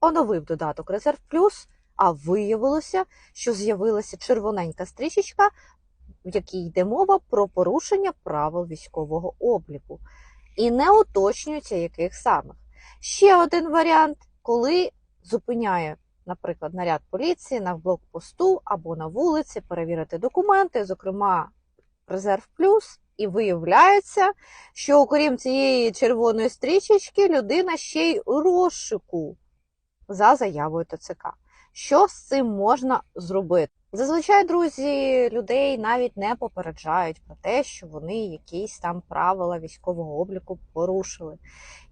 оновив додаток Резерв Плюс, а виявилося, що з'явилася червоненька стрічечка, в якій йде мова про порушення правил військового обліку. І не уточнюється, яких самих. Ще один варіант, коли зупиняє, наприклад, наряд поліції на блокпосту або на вулиці перевірити документи, зокрема Резерв Плюс, і виявляється, що окрім цієї червоної стрічечки, людина ще й у розшуку за заявою ТЦК. Що з цим можна зробити? Зазвичай, друзі, людей навіть не попереджають про те, що вони якісь там правила військового обліку порушили.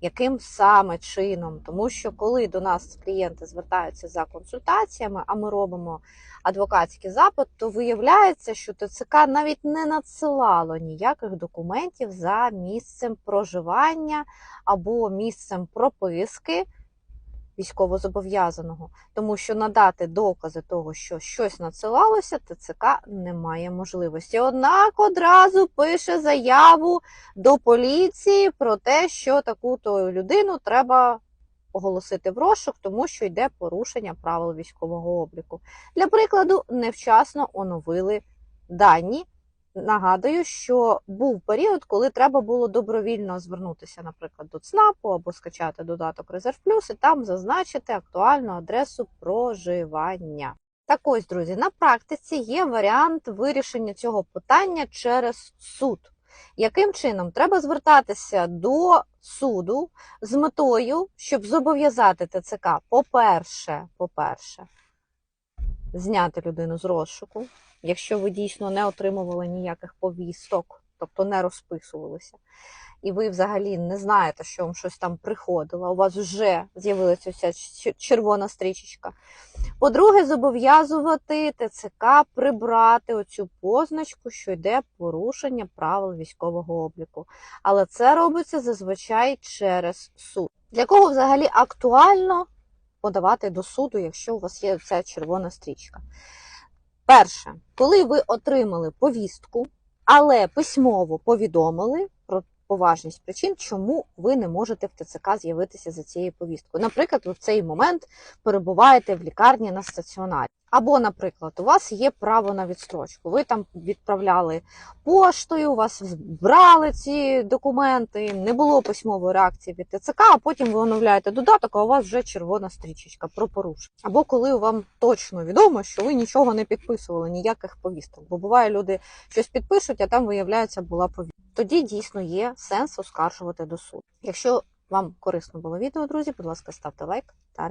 Яким саме чином? Тому що коли до нас клієнти звертаються за консультаціями, а ми робимо адвокатський запит, то виявляється, що ТЦК навіть не надсилало ніяких документів за місцем проживання або місцем прописки військовозобов'язаного, тому що надати докази того, що щось надсилалося, ТЦК не має можливості. Однак одразу пише заяву до поліції про те, що таку-то людину треба оголосити в розшук, тому що йде порушення правил військового обліку. Для прикладу, невчасно оновили дані. Нагадую, що був період, коли треба було добровільно звернутися, наприклад, до ЦНАПу або скачати додаток Резерв Плюс і там зазначити актуальну адресу проживання. Так ось, друзі, на практиці є варіант вирішення цього питання через суд. Яким чином треба звертатися до суду з метою, щоб зобов'язати ТЦК, по-перше, по-перше, зняти людину з розшуку, якщо ви дійсно не отримували ніяких повісток, тобто не розписувалися, і ви взагалі не знаєте, що вам щось там приходило, у вас вже з'явилася ця червона стрічечка. По-друге, зобов'язувати ТЦК прибрати оцю позначку, що йде порушення правил військового обліку. Але це робиться зазвичай через суд. Для кого взагалі актуально подавати до суду, якщо у вас є ця червона стрічка? Перше, коли ви отримали повістку, але письмово повідомили про поважність причин, чому ви не можете в ТЦК з'явитися за цією повісткою. Наприклад, ви в цей момент перебуваєте в лікарні на стаціонарі. Або, наприклад, у вас є право на відстрочку. Ви там відправляли поштою, у вас брали ці документи, не було письмової реакції від ТЦК, а потім ви оновляєте додаток, а у вас вже червона стрічечка про порушення. Або коли вам точно відомо, що ви нічого не підписували, ніяких повісток. Бо буває, люди щось підпишуть, а там виявляється була повістка. Тоді дійсно є сенс оскаржувати до суду. Якщо вам корисно було відео, друзі, будь ласка, ставте лайк та